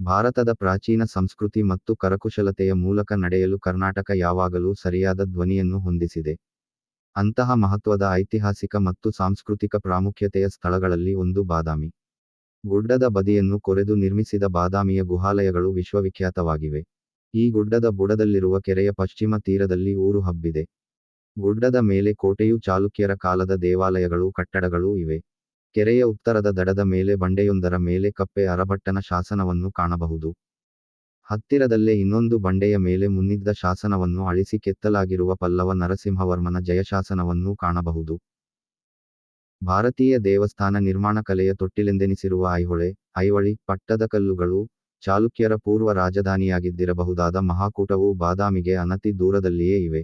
ಭಾರತದ ಪ್ರಾಚೀನ ಸಂಸ್ಕೃತಿ ಮತ್ತು ಕರಕುಶಲತೆಯ ಮೂಲಕ ನಡೆಯಲು ಕರ್ನಾಟಕ ಯಾವಾಗಲೂ ಸರಿಯಾದ ಧ್ವನಿಯನ್ನು ಹೊಂದಿಸಿದೆ. ಅಂತಹ ಮಹತ್ವದ ಐತಿಹಾಸಿಕ ಮತ್ತು ಸಾಂಸ್ಕೃತಿಕ ಪ್ರಾಮುಖ್ಯತೆಯ ಸ್ಥಳಗಳಲ್ಲಿ ಒಂದು ಬಾದಾಮಿ. ಗುಡ್ಡದ ಬದಿಯನ್ನು ಕೊರೆದು ನಿರ್ಮಿಸಿದ ಬಾದಾಮಿಯ ಗುಹಾಲಯಗಳು ವಿಶ್ವವಿಖ್ಯಾತವಾಗಿವೆ. ಈ ಗುಡ್ಡದ ಬುಡದಲ್ಲಿರುವ ಕೆರೆಯ ಪಶ್ಚಿಮ ತೀರದಲ್ಲಿ ಊರು ಹಬ್ಬಿದೆ. ಗುಡ್ಡದ ಮೇಲೆ ಕೋಟೆಯು ಚಾಲುಕ್ಯರ ಕಾಲದ ದೇವಾಲಯಗಳು, ಕಟ್ಟಡಗಳೂ ಇವೆ. ಕೆರೆಯ ಉತ್ತರದ ದಡದ ಮೇಲೆ ಬಂಡೆಯೊಂದರ ಮೇಲೆ ಕಪ್ಪೆ ಅರಭಟ್ಟನ ಶಾಸನವನ್ನು ಕಾಣಬಹುದು. ಹತ್ತಿರದಲ್ಲೇ ಇನ್ನೊಂದು ಬಂಡೆಯ ಮೇಲೆ ಮುನ್ನಿದ್ದ ಶಾಸನವನ್ನು ಅಳಿಸಿ ಕೆತ್ತಲಾಗಿರುವ ಪಲ್ಲವ ನರಸಿಂಹವರ್ಮನ ಜಯಶಾಸನವನ್ನೂ ಕಾಣಬಹುದು. ಭಾರತೀಯ ದೇವಸ್ಥಾನ ನಿರ್ಮಾಣ ಕಲೆಯ ತೊಟ್ಟಿಲೆಂದೆನಿಸಿರುವ ಐಹೊಳೆ, ಐವಳಿ ಪಟ್ಟದಕಲ್ಲುಗಳು ಚಾಲುಕ್ಯರ ಪೂರ್ವ ರಾಜಧಾನಿಯಾಗಿದ್ದಿರಬಹುದಾದ ಮಹಾಕೂಟವು ಬಾದಾಮಿಗೆ ಅನತಿ ದೂರದಲ್ಲಿಯೇ ಇವೆ.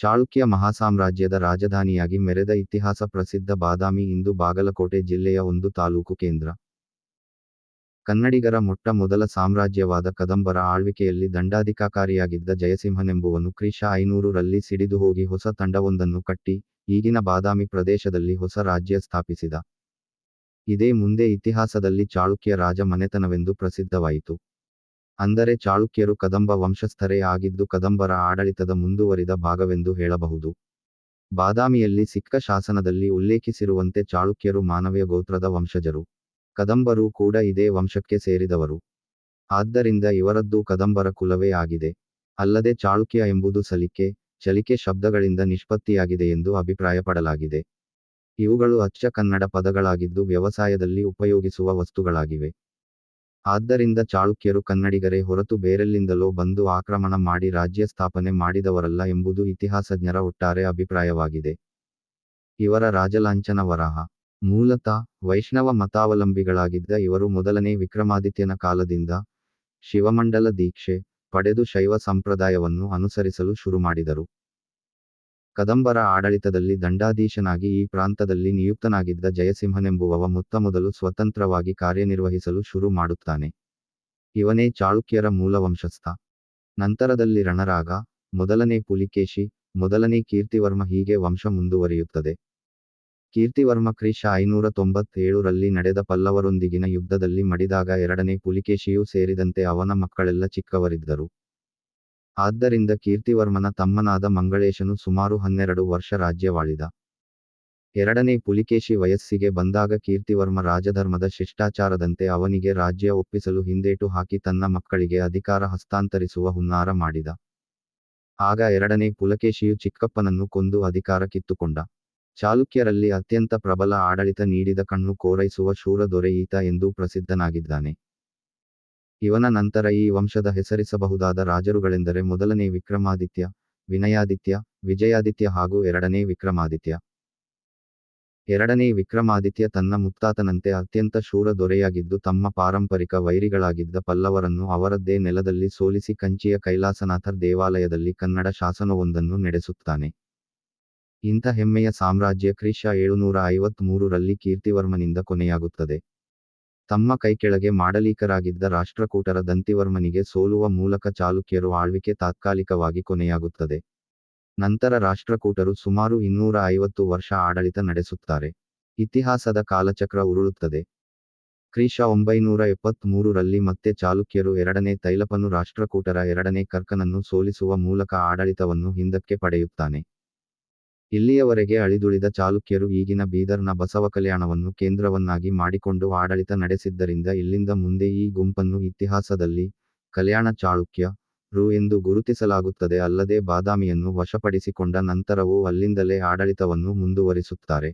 ಚಾಳುಕ್ಯ ಮಹಾಸಾಮ್ರಾಜ್ಯದ ರಾಜಧಾನಿಯಾಗಿ ಮೆರೆದ ಇತಿಹಾಸ ಪ್ರಸಿದ್ಧ ಬಾದಾಮಿ ಇಂದು ಬಾಗಲಕೋಟೆ ಜಿಲ್ಲೆಯ ಒಂದು ತಾಲೂಕು ಕೇಂದ್ರ. ಕನ್ನಡಿಗರ ಮೊಟ್ಟ ಮೊದಲ ಸಾಮ್ರಾಜ್ಯವಾದ ಕದಂಬರ ಆಳ್ವಿಕೆಯಲ್ಲಿ ದಂಡಾಧಿಕಾರಿಯಾಗಿದ್ದ ಜಯಸಿಂಹನೆಂಬುವನು ಕ್ರಿಶ ಐನೂರು ರಲ್ಲಿ ಸಿಡಿದು ಹೋಗಿ ಹೊಸ ತಂಡವೊಂದನ್ನು ಕಟ್ಟಿ ಈಗಿನ ಬಾದಾಮಿ ಪ್ರದೇಶದಲ್ಲಿ ಹೊಸ ರಾಜ್ಯ ಸ್ಥಾಪಿಸಿದ. ಇದೇ ಮುಂದೆ ಇತಿಹಾಸದಲ್ಲಿ ಚಾಳುಕ್ಯ ರಾಜ ಮನೆತನವೆಂದು ಪ್ರಸಿದ್ಧವಾಯಿತು. ಅಂದರೆ ಚಾಳುಕ್ಯರು ಕದಂಬ ವಂಶಸ್ಥರೇ ಆಗಿದ್ದು ಕದಂಬರ ಆಡಳಿತದ ಮುಂದುವರಿದ ಭಾಗವೆಂದು ಹೇಳಬಹುದು. ಬಾದಾಮಿಯಲ್ಲಿ ಸಿಕ್ಕ ಶಾಸನದಲ್ಲಿ ಉಲ್ಲೇಖಿಸಿರುವಂತೆ ಚಾಳುಕ್ಯರು ಮಾನವ್ಯ ಗೋತ್ರದ ವಂಶಜರು. ಕದಂಬರು ಕೂಡ ಇದೇ ವಂಶಕ್ಕೆ ಸೇರಿದವರು. ಆದ್ದರಿಂದ ಇವರದ್ದು ಕದಂಬರ ಕುಲವೇ ಆಗಿದೆ. ಅಲ್ಲದೆ ಚಾಳುಕ್ಯ ಎಂಬುದು ಸಲಿಕೆ, ಚಲಿಕೆ ಶಬ್ದಗಳಿಂದ ನಿಷ್ಪತ್ತಿಯಾಗಿದೆ ಎಂದು ಅಭಿಪ್ರಾಯಪಡಲಾಗಿದೆ. ಇವುಗಳು ಅಚ್ಚ ಕನ್ನಡ ಪದಗಳಾಗಿದ್ದು ವ್ಯವಸಾಯದಲ್ಲಿ ಉಪಯೋಗಿಸುವ ವಸ್ತುಗಳಾಗಿವೆ. ಆದ್ದರಿಂದ ಚಾಳುಕ್ಯರು ಕನ್ನಡಿಗರೇ ಹೊರತು ಬೇರೆಲ್ಲಿಂದಲೋ ಬಂದು ಆಕ್ರಮಣ ಮಾಡಿ ರಾಜ್ಯ ಸ್ಥಾಪನೆ ಮಾಡಿದವರಲ್ಲ ಎಂಬುದು ಇತಿಹಾಸಜ್ಞರ ಒಟ್ಟಾರೆ ಅಭಿಪ್ರಾಯವಾಗಿದೆ. ಇವರ ರಾಜಲಾಂಛನ ವರಹ. ಮೂಲತಃ ವೈಷ್ಣವ ಮತಾವಲಂಬಿಗಳಾಗಿದ್ದ ಇವರು ಮೊದಲನೇ ವಿಕ್ರಮಾದಿತ್ಯನ ಕಾಲದಿಂದ ಶಿವಮಂಡಲ ದೀಕ್ಷೆ ಪಡೆದು ಶೈವ ಸಂಪ್ರದಾಯವನ್ನು ಅನುಸರಿಸಲು ಶುರುಮಾಡಿದರು. ಕದಂಬರ ಆಡಳಿತದಲ್ಲಿ ದಂಡಾಧೀಶನಾಗಿ ಈ ಪ್ರಾಂತದಲ್ಲಿ ನಿಯುಕ್ತನಾಗಿದ್ದ ಜಯಸಿಂಹನೆಂಬುವವ ಮೊತ್ತಮೊದಲು ಸ್ವತಂತ್ರವಾಗಿ ಕಾರ್ಯನಿರ್ವಹಿಸಲು ಶುರು ಮಾಡುತ್ತಾನೆ. ಇವನೇ ಚಾಳುಕ್ಯರ ಮೂಲ ವಂಶಸ್ಥ ನಂತರದಲ್ಲಿ ರಣರಾಗ, ಮೊದಲನೇ ಪುಲಿಕೇಶಿ, ಮೊದಲನೇ ಕೀರ್ತಿವರ್ಮ ಹೀಗೆ ವಂಶ ಮುಂದುವರಿಯುತ್ತದೆ. ಕೀರ್ತಿವರ್ಮ ಕ್ರಿಶ ಐನೂರ ತೊಂಬತ್ತೇಳರಲ್ಲಿ ನಡೆದ ಪಲ್ಲವರೊಂದಿಗಿನ ಯುದ್ಧದಲ್ಲಿ ಮಡಿದಾಗ ಎರಡನೇ ಪುಲಿಕೇಶಿಯೂ ಸೇರಿದಂತೆ ಅವನ ಮಕ್ಕಳೆಲ್ಲ ಚಿಕ್ಕವರಿದ್ದರು. ಆದ್ದರಿಂದ ಕೀರ್ತಿವರ್ಮನ ತಮ್ಮನಾದ ಮಂಗಳೇಶನು ಸುಮಾರು ಹನ್ನೆರಡು ವರ್ಷ ರಾಜ್ಯವಾಳಿದ. ಎರಡನೇ ಪುಲಿಕೇಶಿ ವಯಸ್ಸಿಗೆ ಬಂದಾಗ ಕೀರ್ತಿವರ್ಮ ರಾಜಧರ್ಮದ ಶಿಷ್ಟಾಚಾರದಂತೆ ಅವನಿಗೆ ರಾಜ್ಯ ಒಪ್ಪಿಸಲು ಹಿಂದೇಟು ಹಾಕಿ ತನ್ನ ಮಕ್ಕಳಿಗೆ ಅಧಿಕಾರ ಹಸ್ತಾಂತರಿಸುವ ಹುನ್ನಾರ ಮಾಡಿದ. ಆಗ ಎರಡನೇ ಪುಲಕೇಶಿಯು ಚಿಕ್ಕಪ್ಪನನ್ನು ಕೊಂದು ಅಧಿಕಾರ ಕಿತ್ತುಕೊಂಡ. ಚಾಲುಕ್ಯರಲ್ಲಿ ಅತ್ಯಂತ ಪ್ರಬಲ ಆಡಳಿತ ನೀಡಿದ ಕಣ್ಣು ಕೋರೈಸುವ ಶೂರ ದೊರೆ ಎಂದು ಎಂದೂ ಪ್ರಸಿದ್ಧನಾಗಿದ್ದಾನೆ. ಇವನ ನಂತರ ಈ ವಂಶದ ಹೆಸರಿಸಬಹುದಾದ ರಾಜರುಗಳೆಂದರೆ ಮೊದಲನೇ ವಿಕ್ರಮಾದಿತ್ಯ, ವಿನಯಾದಿತ್ಯ, ವಿಜಯಾದಿತ್ಯ ಹಾಗೂ ಎರಡನೇ ವಿಕ್ರಮಾದಿತ್ಯ. ಎರಡನೇ ವಿಕ್ರಮಾದಿತ್ಯ ತನ್ನ ಮುತ್ತಾತನಂತೆ ಅತ್ಯಂತ ಶೂರ ದೊರೆಯಾಗಿದ್ದು ತಮ್ಮ ಪಾರಂಪರಿಕ ವೈರಿಗಳಾಗಿದ್ದ ಪಲ್ಲವರನ್ನು ಅವರದ್ದೇ ನೆಲದಲ್ಲಿ ಸೋಲಿಸಿ ಕಂಚಿಯ ಕೈಲಾಸನಾಥರ್ ದೇವಾಲಯದಲ್ಲಿ ಕನ್ನಡ ಶಾಸನವೊಂದನ್ನು ನಡೆಸುತ್ತಾನೆ. ಇಂಥ ಹೆಮ್ಮೆಯ ಸಾಮ್ರಾಜ್ಯ ಕ್ರಿಶ ಏಳುನೂರ ಐವತ್ಮೂರರಲ್ಲಿ ಕೀರ್ತಿವರ್ಮನಿಂದ ಕೊನೆಯಾಗುತ್ತದೆ. ತಮ್ಮ ಕೈಕೆಳಗೆ ಮಾಡಲೀಕರಾಗಿದ್ದ ರಾಷ್ಟ್ರಕೂಟರ ದಂತಿವರ್ಮನಿಗೆ ಸೋಲುವ ಮೂಲಕ ಚಾಲುಕ್ಯರು ಆಳ್ವಿಕೆ ತಾತ್ಕಾಲಿಕವಾಗಿ ಕೊನೆಯಾಗುತ್ತದೆ. ನಂತರ ರಾಷ್ಟ್ರಕೂಟರು ಸುಮಾರು ಇನ್ನೂರ ಐವತ್ತು ವರ್ಷ ಆಡಳಿತ ನಡೆಸುತ್ತಾರೆ. ಇತಿಹಾಸದ ಕಾಲಚಕ್ರ ಉರುಳುತ್ತದೆ. ಕ್ರಿಶ ಒಂಬೈನೂರ ಎಪ್ಪತ್ಮೂರರಲ್ಲಿ ಮತ್ತೆ ಚಾಲುಕ್ಯರು ಎರಡನೇ ತೈಲಪನು ರಾಷ್ಟ್ರಕೂಟರ ಎರಡನೇ ಕರ್ಕನನ್ನು ಸೋಲಿಸುವ ಮೂಲಕ ಆಡಳಿತವನ್ನು ಹಿಂದಕ್ಕೆ ಪಡೆಯುತ್ತಾನೆ. ಇಲ್ಲಿಯವರೆಗೆ ಅಳಿದುಳಿದ ಚಾಲುಕ್ಯರು ಈಗಿನ ಬೀದರ್ನ ಬಸವ ಕಲ್ಯಾಣವನ್ನು ಕೇಂದ್ರವನ್ನಾಗಿ ಮಾಡಿಕೊಂಡು ಆಡಳಿತ ನಡೆಸಿದ್ದರಿಂದ ಇಲ್ಲಿಂದ ಮುಂದೆ ಈ ಗುಂಪನ್ನು ಇತಿಹಾಸದಲ್ಲಿ ಕಲ್ಯಾಣ ಚಾಳುಕ್ಯ ರು ಎಂದು ಗುರುತಿಸಲಾಗುತ್ತದೆ. ಅಲ್ಲದೆ ಬಾದಾಮಿಯನ್ನು ವಶಪಡಿಸಿಕೊಂಡ ನಂತರವೂ ಅಲ್ಲಿಂದಲೇ ಆಡಳಿತವನ್ನು ಮುಂದುವರಿಸುತ್ತಾರೆ.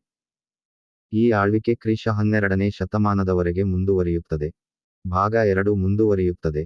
ಈ ಆಳ್ವಿಕೆ ಕ್ರಿಶ ಹನ್ನೆರಡನೇ ಶತಮಾನದವರೆಗೆ ಮುಂದುವರಿಯುತ್ತದೆ. ಭಾಗ ಎರಡು ಮುಂದುವರಿಯುತ್ತದೆ.